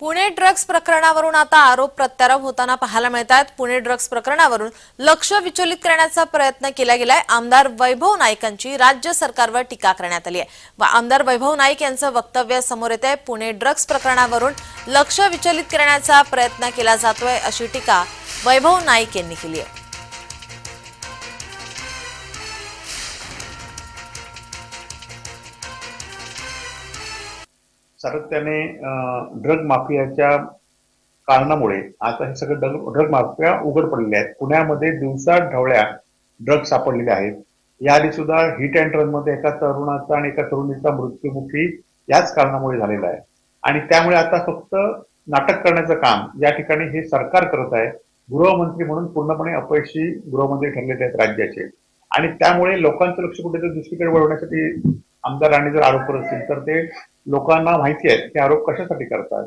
Pune drugs प्रकरणावरून आता आरोप प्रत्यारोप होताना पाहायला मिळत आहेत पुणे ड्रग्ज प्रकरणावरून लक्ष विचलित करण्याचा प्रयत्न केला गेलाय. आमदार वैभव नाईकांची राज्य सरकारवर टीका करण्यात आली आहे. व आमदार वैभव नाईक यांचं वक्तव्य समोर येत आहे पुणे ड्रग्ज प्रकरणावरून लक्ष विचलित करण्याचा प्रयत्न केला जातोय अशी टीका वैभव नाईक यांनी केली आहे. सातत्याने ड्रग माफियाच्या कारणामुळे आता हे सगळे ड्रग माफिया उघड पडलेल्या आहेत. पुण्यामध्ये दिवसा ढवळ्या ड्रग सापडलेले आहेत. याआधी सुद्धा हिट अँड रनमध्ये एका तरुणाचा आणि एका तरुणीचा मृत्यूमुखी याच कारणामुळे झालेला आहे. आणि त्यामुळे आता फक्त नाटक करण्याचं काम या ठिकाणी हे सरकार करत आहे. गृहमंत्री म्हणून पूर्णपणे अपयशी गृहमंत्री ठरलेले आहेत राज्याचे. आणि त्यामुळे लोकांचं लक्ष कुठेतरी दुसरीकडे वळवण्यासाठी आमदारांनी जर आरोप करत असतील तर ते लोकांना माहिती आहे की आरोप कशासाठी करतात